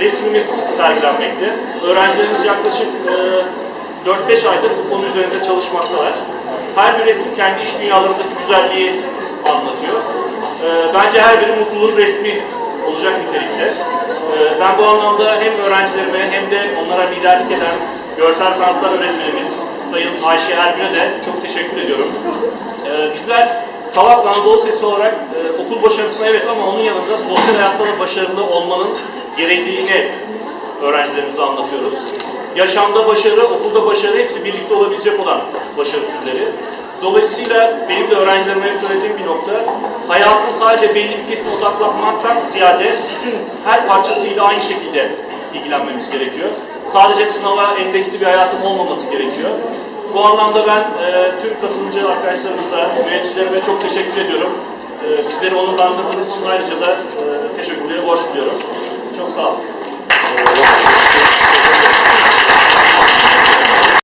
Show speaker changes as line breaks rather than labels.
resmimiz sergilenmekte. Öğrencilerimiz yaklaşık e, 4-5 aydır bu konu üzerinde çalışmaktalar. Her bir resim kendi iş dünyalarındaki güzelliği anlatıyor. E, Bence her biri mutluluğun resmi olacak nitelikte. E, Ben bu anlamda hem öğrencilerime hem de onlara liderlik eden görsel sanatlar öğretmenimiz Sayın Ayşe Ergün'e de çok teşekkür ediyorum. Ee, bizler Kavak Anadolu Sesi olarak e, okul başarısına evet ama onun yanında sosyal hayatta da başarılı olmanın gerekliliğini öğrencilerimize anlatıyoruz. Yaşamda başarı, okulda başarı hepsi birlikte olabilecek olan başarı türleri. Dolayısıyla benim de öğrencilerime hep söylediğim bir nokta, hayatın sadece belli bir kesime odaklanmaktan ziyade bütün her parçasıyla aynı şekilde ilgilenmemiz gerekiyor. Sadece sınava endeksli bir hayatın olmaması gerekiyor. Bu anlamda ben e, tüm katılımcı arkadaşlarımıza, yöneticilerime çok teşekkür ediyorum. E, bizleri onurlandırdığınız için ayrıca da